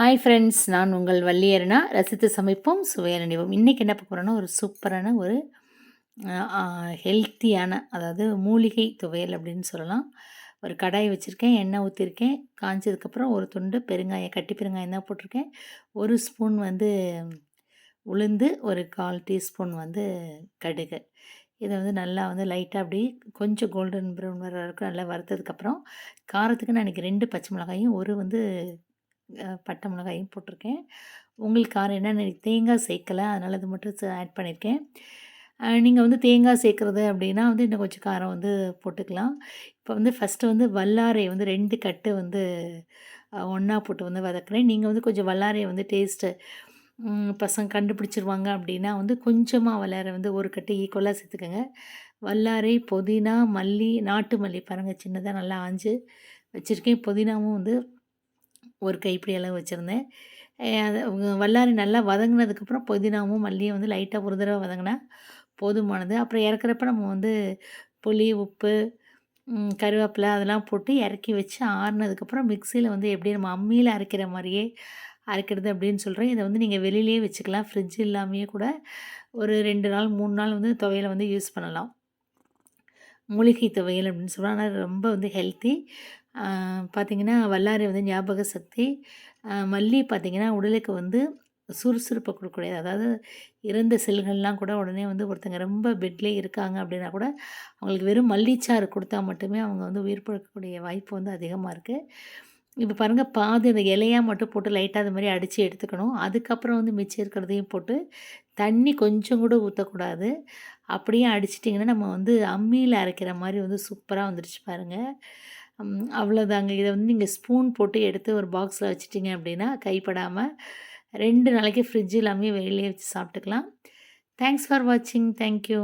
Hi friends நான் உங்கள் வள்ளியரனா. ரசித்து சமைப்போம் சுவையல் நினைவோம். இன்றைக்கி என்ன பார்க்க போகிறோன்னா ஒரு சூப்பரான ஒரு ஹெல்த்தியான அதாவது மூலிகை துவையல் அப்படின்னு சொல்லலாம். ஒரு கடாய் வச்சுருக்கேன் எண்ணெய் ஊற்றிருக்கேன் காஞ்சதுக்கப்புறம் ஒரு துண்டு பெருங்காயம் கட்டி பெருங்காயம் தான் போட்டிருக்கேன். ஒரு ஸ்பூன் வந்து உளுந்து ஒரு கால் டீஸ்பூன் வந்து கடுகு. இதை வந்து நல்லா வந்து லைட்டாக அப்படி கொஞ்சம் கோல்டன் ப்ரௌன் வர வரைக்கும் நல்லா வறுத்ததுக்கப்புறம் காரத்துக்கு நான் இன்றைக்கி ரெண்டு பச்சை மிளகாயும் ஒரு வந்து பட்டை மிளகாயும் போட்டிருக்கேன். உங்களுக்கு காரம் என்னென்ன தேங்காய் சேர்க்கலை அதனால் அது மட்டும் ஆட் பண்ணியிருக்கேன் நீங்கள் வந்து தேங்காய் சேர்க்குறது அப்படின்னா வந்து இன்னும் கொஞ்சம் காரம் வந்து போட்டுக்கலாம். இப்போ வந்து ஃபஸ்ட்டு வந்து வல்லாரை வந்து ரெண்டு கட்டு வந்து ஒன்றா போட்டு வந்து வதக்குறேன். நீங்கள் வந்து கொஞ்சம் வல்லாரையை வந்து டேஸ்ட்டு பசங்க கண்டுபிடிச்சிருவாங்க அப்படின்னா வந்து கொஞ்சமாக வல்லாரை வந்து ஒரு கட்டு ஈக்குவலாக சேர்த்துக்கோங்க. வல்லாரை புதினா மல்லி நாட்டு மல்லி பாருங்கள் சின்னதாக நல்லா ஆஞ்சு வச்சுருக்கேன். புதினாவும் வந்து ஒரு கைப்பிடி அளவு வச்சுருந்தேன். அது வல்லாரி நல்லா வதங்கினதுக்கப்புறம் புதினாவும் மல்லியும் வந்து லைட்டாக ஒரு தடவை வதங்கினா போதுமானது. அப்புறம் இறக்குறப்ப நம்ம வந்து புளி உப்பு கருவேப்பிலை அதெல்லாம் போட்டு இறக்கி வச்சு ஆறுனதுக்கப்புறம் மிக்சியில் வந்து எப்படி நம்ம அம்மியில் அரைக்கிற மாதிரியே அரைக்கிறது அப்படின்னு சொல்கிறேன் இதை வந்து நீங்கள் வெளியிலேயே வச்சுக்கலாம். ஃப்ரிட்ஜ் இல்லாமையே கூட ஒரு ரெண்டு நாள் மூணு நாள் வந்து துவையலை வந்து யூஸ் பண்ணலாம். மூலிகை துவையல் அப்படின்னு சொல்லுவாங்க. ஆனால் ரொம்ப வந்து ஹெல்த்தி பார்த்திங்கன்னா வல்லாரை வந்து ஞாபக சக்தி. மல்லி பார்த்திங்கன்னா உடலுக்கு வந்து சுறுசுறுப்பை கொடுக்கக்கூடியது. அதாவது இறந்த செல்கள்லாம் கூட உடனே வந்து ஒருத்தங்க ரொம்ப பெட்லேயே இருக்காங்க அப்படின்னா கூட அவங்களுக்கு வெறும் மல்லிச்சாறு கொடுத்தா மட்டுமே அவங்க வந்து உயிர் பழக்கக்கூடிய வாய்ப்பு வந்து அதிகமாக இருக்குது இப்போ பாருங்கள் பாதி அந்த இலையாக மட்டும் போட்டு லைட்டாக அது மாதிரி அடித்து எடுத்துக்கணும். அதுக்கப்புறம் வந்து மிச்சம் இருக்கிறதையும் போட்டு தண்ணி கொஞ்சம் கூட ஊற்றக்கூடாது அப்படியே அடிச்சிட்டிங்கன்னா நம்ம வந்து அம்மியில் அரைக்கிற மாதிரி வந்து சூப்பராக வந்துடுச்சு பாருங்கள் அவ்வளோதாங்க இதை வந்து நீங்கள் ஸ்பூன் போட்டு எடுத்து ஒரு பாக்ஸில் வச்சுட்டிங்க அப்படின்னா கைப்படாமல் ரெண்டு நாளைக்கு ஃப்ரிட்ஜ் இல்லாமல் வெளியே வச்சு சாப்பிட்டுக்கலாம். தேங்க்ஸ் ஃபார் வாட்சிங் தேங்க்யூ